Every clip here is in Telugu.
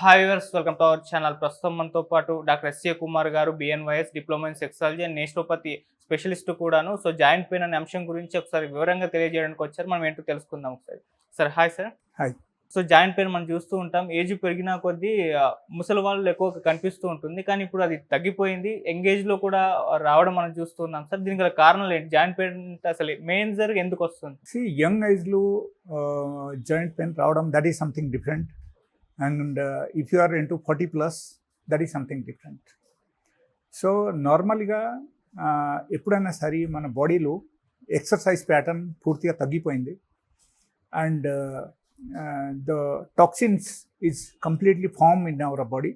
Hi viewers welcome to our channel ప్రస్తుతం మనతో పాటు doctor SA Kumar garu BNYS diploma in sexology and naturopathy specialist కూడాను. సో జాయింట్ పెయిన్ అనే అంశం గురించి ఒకసారి వివరంగా తెలియజేయడానికి వచ్చారు. మనం ఏంటో తెలుసుకుందాం ఒకసారి. Sir hi sir hi. So joint pain మనం చూస్తూ ఉంటాం. ఏజ్ పెరిగిన కొద్దీ ముసలి వాళ్ళు ఎక్కువ కనిపిస్తూ ఉంటుంది. కానీ ఇప్పుడు అది తగ్గిపోయింది. ఎంగేజ్లో కూడా రావడం మనం చూస్తున్నాం సార్. దీనికి గల కారణాలు ఏంటి? జాయింట్ పెయిన్ అసలు మెయిన్ జరుగు ఎందుకు వస్తుంది? సి యంగ్ ఏజ్లో జాయింట్ పెయిన్ రావడం that is something different and if you are into forty plus that is something different so నార్మల్గా ఎప్పుడైనా సరే మన బాడీలో ఎక్సర్సైజ్ ప్యాటర్న్ పూర్తిగా తగ్గిపోయింది. And the toxins is completely form in our body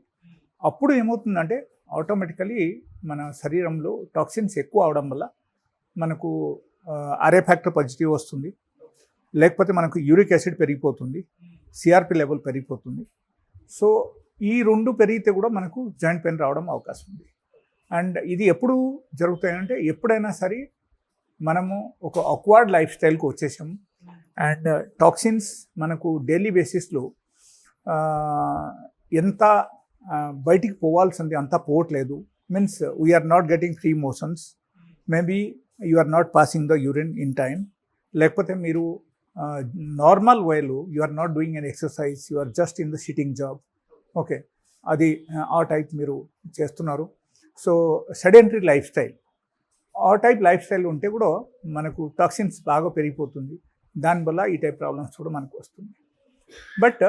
అప్పుడు ఏమవుతుందంటే ఆటోమేటికలీ మన శరీరంలో టాక్సిన్స్ ఎక్కువ అవడం వల్ల మనకు అరే ఫ్యాక్టర్ పాజిటివ్ వస్తుంది. లేకపోతే మనకు యూరిక్ యాసిడ్ పెరిగిపోతుంది. సిఆర్పి లెవెల్ పెరిగిపోతుంది. సో ఈ రెండు పెరిగితే కూడా మనకు జాయింట్ పెయిన్ రావడం అవకాశం ఉంది. అండ్ ఇది ఎప్పుడు జరుగుతాయంటే ఎప్పుడైనా సరే మనము ఒక అక్వార్డ్ లైఫ్ స్టైల్కి వచ్చేసాము. అండ్ టాక్సిన్స్ uh, మనకు డైలీ బేసిస్లో ఎంత బయటికి పోవాల్సింది అంతా పోవట్లేదు. Means we are not getting free motions maybe you are not passing the urine in time లేకపోతే మీరు నార్మల్ వేలో you are not doing an exercise you are just in the sitting job okay అది ఆ టైప్ మీరు చేస్తున్నారు. సో సెడెంటరీ లైఫ్ స్టైల్ ఆ టైప్ లైఫ్ స్టైల్ ఉంటే కూడా మనకు టాక్సిన్స్ బాగా పెరిగిపోతుంది. దానివల్ల ఈ టైప్ ప్రాబ్లమ్స్ కూడా మనకు వస్తుంది. But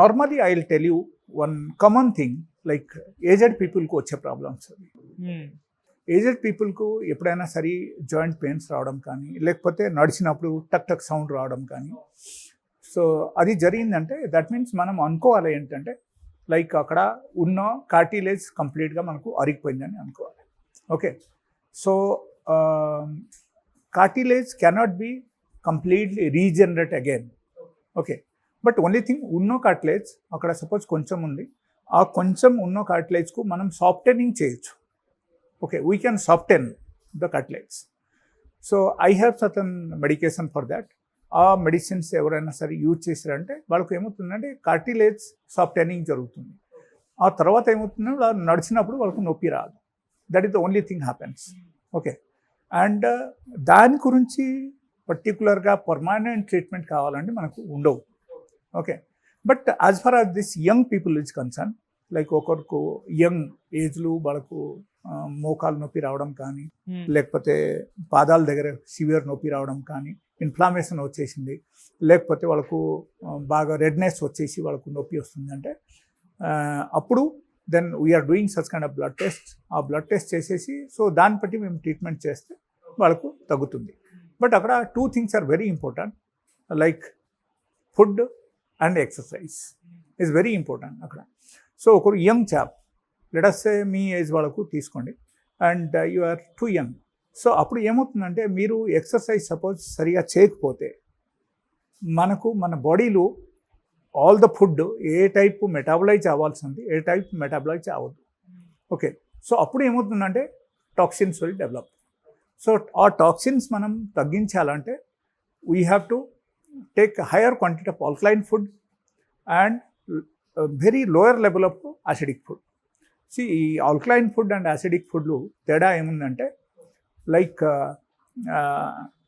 normally I will tell you one common thing like aged పీపుల్కి వచ్చే ప్రాబ్లమ్స్ అవి. Hmm. ఏజెడ్ పీపుల్కు ఎప్పుడైనా సరే జాయింట్ పెయిన్స్ రావడం కానీ లేకపోతే నడిచినప్పుడు టక్ టక్ సౌండ్ రావడం కానీ. సో అది జరిగిందంటే దట్ మీన్స్ మనం అనుకోవాలి ఏంటంటే లైక్ అక్కడ ఉన్న కార్టిలేజ్ కంప్లీట్గా మనకు అరిగిపోయిందని అనుకోవాలి. Okay so cartilage cannot be completely regenerate again okay but only thing ఉన్నో cartilage అక్కడ సపోజ్ కొంచెం ఉంది. ఆ కొంచెం ఉన్నో కార్టిలేజ్కు మనం సాఫ్టెనింగ్ చేయొచ్చు. Okay we can soften the cutlets so I have certain medication for that ఆ మెడిసిన్స్ ఎవరైనా సరే యూజ్ చేశారంటే వాళ్ళకి ఏమవుతుందంటే కార్టిలేజ్ సాఫ్టెనింగ్ జరుగుతుంది. ఆ తర్వాత ఏమవుతుందంటే వాళ్ళు నడిచినప్పుడు వాళ్ళకు నొప్పి రాదు. That is the only thing happens okay and దాని గురించి పర్టికులర్గా పర్మానెంట్ ట్రీట్మెంట్ కావాలంటే మనకు ఉండవు. Okay but as far as this young people is concern like ఒకరికి యంగ్ ఏజ్లు వాళ్ళకు మోకాలు నొప్పి రావడం కానీ లేకపోతే పాదాల దగ్గర సివియర్ నొప్పి రావడం కానీ ఇన్ఫ్లామేషన్ వచ్చేసింది. లేకపోతే వాళ్ళకు బాగా రెడ్నెస్ వచ్చేసి వాళ్ళకు నొప్పి వస్తుంది అంటే అప్పుడు then we are doing such kind of blood test ఆ బ్లడ్ టెస్ట్ చేసేసి సో దాన్ని బట్టి మేము ట్రీట్మెంట్ చేస్తే వాళ్ళకు తగ్గుతుంది. బట్ అక్కడ two things are very important like food and exercise is very important అక్కడ. సో ఒకరు యంగ్ చాప్ లెటస్సే మీ ఏజ్ వాళ్ళకు తీసుకోండి. And you are too young so అప్పుడు ఏమవుతుందంటే మీరు ఎక్సర్సైజ్ సపోజ్ సరిగా చేయకపోతే మనకు మన బాడీలో ఆల్ ద ఫుడ్ ఏ టైప్ మెటాబలైజ్ అవ్వాల్సింది ఏ టైప్ మెటాబలైజ్ అవ్వదు ఓకే సో అప్పుడు ఏమవుతుందంటే టాక్సిన్స్ విల్ డెవలప్ సో ఆ టాక్సిన్స్ మనం తగ్గించాలంటే we have to take higher quantity of alkaline food and very lower level of acidic food see ఈ ఆల్కలైన్ ఫుడ్ అండ్ యాసిడిక్ ఫుడ్లు తేడా ఏముందంటే లైక్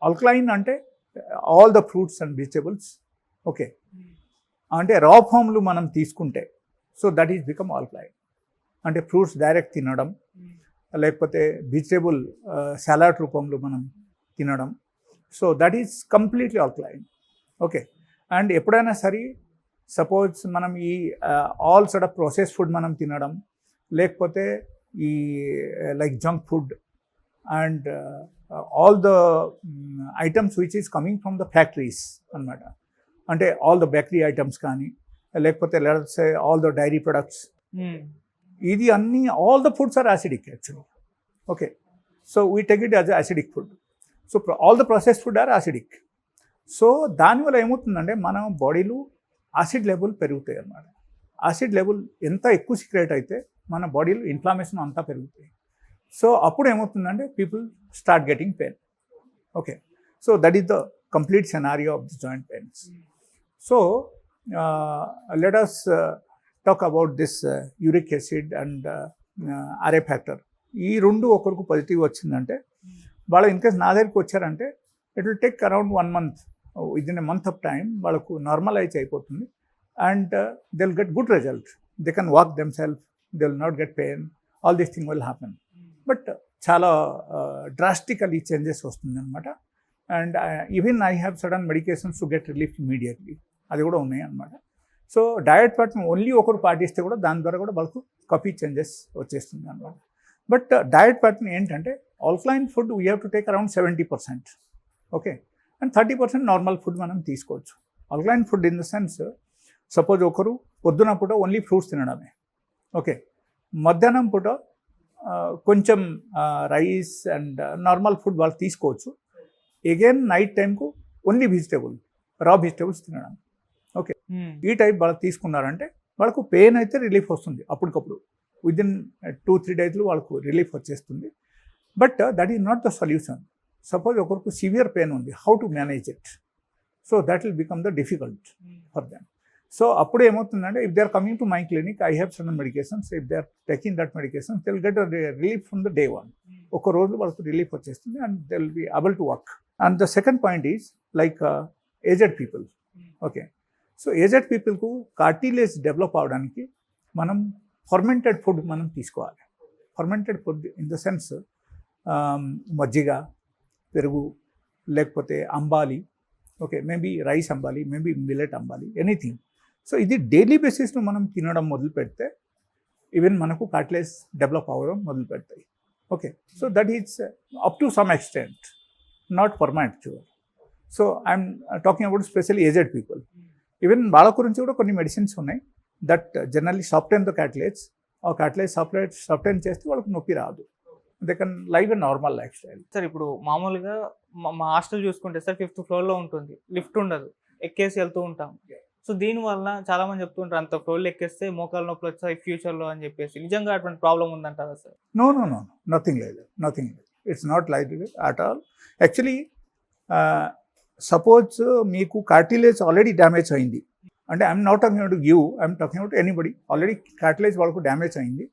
ఆల్కలైన్ uh, uh, అంటే all the fruits and vegetables okay అంటే రా ఫామ్లు మనం తీసుకుంటే so that is become alkaline అంటే ఫ్రూట్స్ డైరెక్ట్ తినడం లేకపోతే వెజిటేబుల్ సలాడ్ uh, రూపంలో మనం తినడం so that is completely alkaline okay and ఎప్పుడైనా సరే సపోజ్ మనం ఈ ఆల్ సడ ప్రాసెస్ ఫుడ్ మనం తినడం లేకపోతే ఈ like junk food and all the items which is coming from the factories అన్నమాట. అంటే ఆల్ ద బేకరీ ఐటమ్స్ కానీ లేకపోతే let's all the dairy products ఇది అన్ని all the foods are acidic actually okay so we take it as acidic food so all the process food are acidic so దానివల్ల ఏమవుతుందంటే మన బాడీలో యాసిడ్ లెవెల్ పెరుగుతాయి అన్నమాట. యాసిడ్ లెవెల్ ఎంత ఎక్కువ సీక్రెట్ అయితే మన బాడీలో ఇన్ఫ్లామేషన్ అంతా పెరుగుతాయి సో అప్పుడు ఏమవుతుందంటే people start getting pain okay so that is the complete scenario of the joint pains so let us talk about this uric acid and RA factor ఈ రెండు ఒకరికి పాజిటివ్ వచ్చిందంటే వాళ్ళు ఇన్కేస్ నా దగ్గరికి వచ్చారంటే it will take around one month within a month of time వాళ్ళకు నార్మలైజ్ అయిపోతుంది. And they will get good result they can walk themselves they will not get pain all these thing will happen but చాలా డ్రాస్టికలీ చేంజెస్ వస్తుంది అనమాట and even I have sudden medications to get relief immediately అది కూడా ఉన్నాయి అనమాట సో డయట్ ప్యాటర్న్ ఓన్లీ ఒకరు పాటిస్తే కూడా దాని ద్వారా కూడా వాళ్ళకు కాఫీ చేంజెస్ వచ్చేస్తుంది అనమాట బట్ డయట్ ప్యాటర్న్ ఏంటంటే alkaline food we have to take around seventy percent okay and thirty percent normal food మనం తీసుకోవచ్చు. Alkaline food in the sense suppose ఒకరు పొద్దున పూట ఓన్లీ ఫ్రూట్స్ తినడమే. ఓకే. మధ్యాహ్నం పూట కొంచెం రైస్ అండ్ నార్మల్ ఫుడ్ వాళ్ళు తీసుకోవచ్చు. అగైన్ నైట్ టైంకు ఓన్లీ వెజిటేబుల్ రా వెజిటేబుల్స్ తినడం. Hmm. ఈ టైప్ వాళ్ళకి తీసుకున్నారంటే వాళ్ళకు పెయిన్ అయితే రిలీఫ్ వస్తుంది అప్పటికప్పుడు. విద్ ఇన్ టూ త్రీ డేస్లో వాళ్ళకు రిలీఫ్ వచ్చేస్తుంది. But that is not the solution suppose ఒకరికి సివియర్ పెయిన్ ఉంది how to manage it so that will become the difficult for them so అప్పుడు ఏమవుతుందంటే if they are coming to my clinic I have sudden medications if they are taking that medication they will get relief from the day one ఒక రోజు వాళ్ళకు రిలీఫ్ వచ్చేస్తుంది and they will be able to work and the second point is like aged people okay so aged పీపుల్కు cartilage develop అవడానికి మనం ఫర్మెంటెడ్ ఫుడ్ మనం తీసుకోవాలి. Fermented food in the sense మజ్జిగ పెరుగు లేకపోతే అంబాలి. ఓకే మేబీ రైస్ అంబాలి మేబీ మిల్లెట్ అంబాలి ఎనీథింగ్ సో ఇది డైలీ బేసిస్లో మనం తినడం మొదలు పెడితే ఈవెన్ మనకు కార్టిలేజ్ డెవలప్ అవ్వడం మొదలు పెడతాయి. Okay. So that is up to some extent not permanent sure so I'm talking about specially aged people. Even వాళ్ళ గురించి కూడా కొన్ని మెడిసిన్స్ ఉన్నాయి దట్ జనరల్లీ ద క్యాట్లేజ్ ఆ క్యాట్లేజ్ సాఫ్ట్వేర్ సాఫ్ట్వేర్ చేస్తే వాళ్ళకి నొప్పి రాదు. They can live a normal lifestyle. Sir ఇప్పుడు మామూలుగా మా- మా హాస్టల్ చూసుకుంటే సార్ ఫిఫ్త్ ఫ్లోర్లో ఉంటుంది లిఫ్ట్ ఉండదు ఎక్కేసి వెళ్తూ ఉంటాం. సో దీని వల్ల చాలా మంది చెప్తుంటారు అంత ఫ్లోర్లు ఎక్కేస్తే మోకాలు నొప్పులు వచ్చాయి ఫ్యూచర్లో అని చెప్పేసి. నిజంగా అటువంటి ప్రాబ్లం ఉందంటారా sir? No no no nothing లేదు. Nothing it's not light at all. Actually suppose మీకు కార్టిలేజ్ ఆల్రెడీ డ్యామేజ్ అయింది. అంటే I'm not talking about you I'm talking about anybody. Already cartilage వాళ్ళకు డ్యామేజ్ అయింది.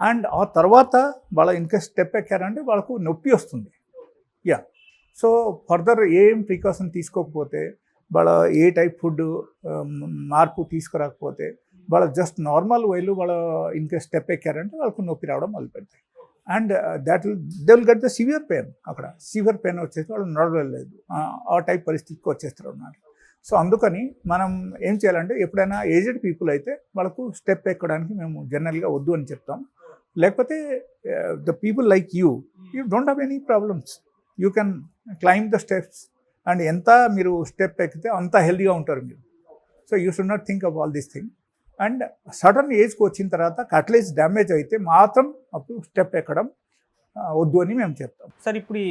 అండ్ ఆ తర్వాత వాళ్ళ ఇన్కేస్ స్టెప్ ఎక్కారంటే వాళ్ళకు నొప్పి వస్తుంది. యా. సో ఫర్దర్ ఏం ప్రికాషన్ తీసుకోకపోతే వాళ్ళ ఏ టైప్ ఫుడ్ మార్పు తీసుకురాకపోతే వాళ్ళ జస్ట్ నార్మల్ వేలు వాళ్ళ ఇంకా స్టెప్ ఎక్కారంటే వాళ్ళకు నొప్పి రావడం మొదలు పెడతాయి and that will they will get the severe pain అక్కడ. సివియర్ పెయిన్ వచ్చేసి వాళ్ళు నడవలేదు ఆ టైప్ పరిస్థితికి వచ్చేస్తారు అన్నమాట సో అందుకని మనం ఏం చేయాలంటే ఎప్పుడైనా ఏజ్డ్ పీపుల్ అయితే వాళ్ళకు స్టెప్ ఎక్కడానికి మేము జనరల్గా వద్దు అని చెప్తాం. లేకపోతే the people like you you don't have any problems you can climb the steps and ఎంత మీరు స్టెప్ ఎక్కితే అంత హెల్దీగా ఉంటారు మీరు. So you should not think of all this thing. And sudden ఏజ్కి వచ్చిన తర్వాత కట్లేజ్ డ్యామేజ్ అయితే మాత్రం అప్పుడు స్టెప్ ఎక్కడం వద్దు అని మేము చెప్తాం. సార్ ఇప్పుడు ఈ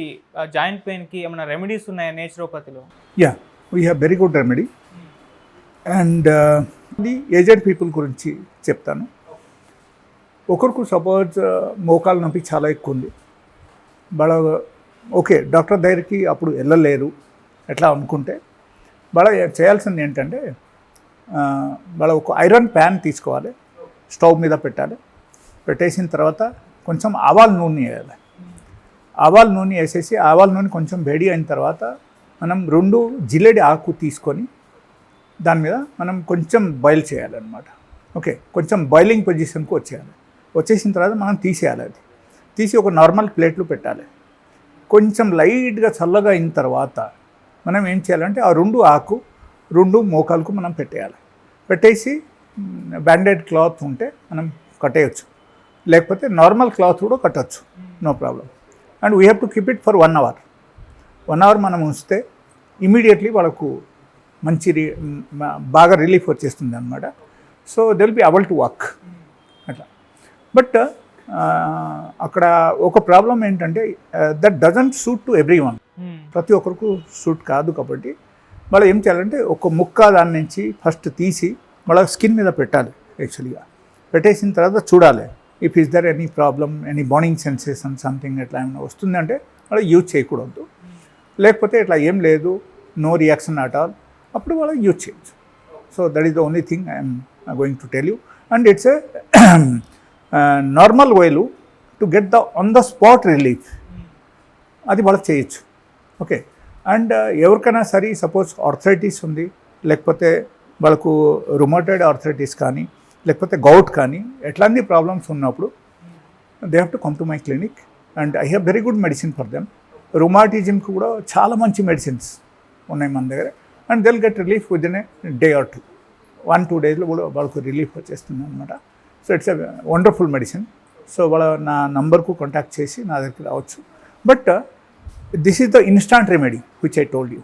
జాయింట్ పెయిన్కి ఏమైనా రెమెడీస్ ఉన్నాయా నేచురోపతిలో yeah we have very good remedy and aged people గురించి చెప్తాను. ఒకరికి సపోజ్ మోకాలు నొప్పి చాలా ఎక్కువ ఉంది. వాళ్ళ ఓకే డాక్టర్ దగ్గరికి అప్పుడు వెళ్ళలేరు. ఎట్లా అమ్ముకుంటే వాళ్ళ చేయాల్సింది ఏంటంటే ఆ, వాళ్ళ ఒక ఐరన్ ప్యాన్ తీసుకోవాలి స్టవ్ మీద పెట్టాలి. పెట్టేసిన తర్వాత కొంచెం ఆవాల నూనె వేయాలి. ఆవాల నూనె వేసేసి ఆవాల నూనె కొంచెం వేడి అయిన తర్వాత మనం రెండు జిలేడి ఆకు తీసుకొని దాని మీద మనం కొంచెం బాయిల్ చేయాలన్నమాట. ఓకే కొంచెం బాయిలింగ్ పొజిషన్కి వచ్చేయాలి. వచ్చేసిన తర్వాత మనం తీసేయాలి అది. తీసి ఒక నార్మల్ ప్లేట్లు పెట్టాలి. కొంచెం లైట్గా చల్లగా అయిన తర్వాత మనం ఏం చేయాలంటే ఆ రెండు ఆకు రెండు మోకాలకు మనం పెట్టేయాలి. పెట్టేసి బ్యాండెడ్ క్లాత్ ఉంటే మనం కట్టేయచ్చు. లేకపోతే నార్మల్ క్లాత్ కూడా కట్టచ్చు. No problem. And we have to keep it for one hour. One hour మనం ఉంచితే ఇమీడియట్లీ వాళ్ళకు మంచి రి- బాగా రిలీఫ్ వచ్చేస్తుంది అనమాట so they will be able to work. అట్లా. బట్ అక్కడ ఒక ప్రాబ్లం ఏంటంటే that doesn't suit to everyone. ప్రతి ఒక్కరికి సూట్ కాదు కాబట్టి మళ్ళీ ఏం చేయాలంటే ఒక ముక్క దాని నుంచి ఫస్ట్ తీసి వాళ్ళ స్కిన్ మీద పెట్టాలి యాక్చువల్గా పెట్టేసిన తర్వాత చూడాలి. If is there any problem any burning sensation something ఎట్లా ఏమైనా వస్తుందంటే మళ్ళీ యూజ్ చేయకూడదు. లేకపోతే ఇట్లా ఏం లేదు నో రియాక్షన్ అట్ ఆల్ అప్పుడు వాళ్ళ యూజ్ చేయొచ్చు. So that is the only thing I'm going to tell you and it's a normal way to get the on the spot relief అది వాళ్ళకి చేయొచ్చు. ఓకే. అండ్ uh, ఎవరికైనా సరే సపోజ్ ఆర్థరైటిస్ ఉంది లేకపోతే వాళ్ళకు రుమోటైడ్ ఆర్థరైటిస్ కానీ లేకపోతే గౌట్ కానీ ఎట్లాంటి ప్రాబ్లమ్స్ ఉన్నప్పుడు they have to come to my clinic and I have very good medicine for them రుమాటిజంకి కూడా చాలా మంచి మెడిసిన్స్ ఉన్నాయి మన దగ్గర. And they'll get relief within a day or two one two డేస్లో కూడా వాళ్ళకు రిలీఫ్ వచ్చేస్తుంది అనమాట so it's a wonderful medicine so వాళ్ళ నా నంబర్కు కాంటాక్ట్ చేసి నా దగ్గరికి రావచ్చు. But this is the instant remedy which I told you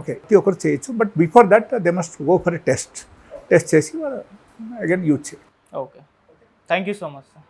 okay ప్రతి ఒక్కరు చేయొచ్చు but before that they must go for a test test చేసి అగైన్ యూజ్ చేయాలి. Okay thank you so much sir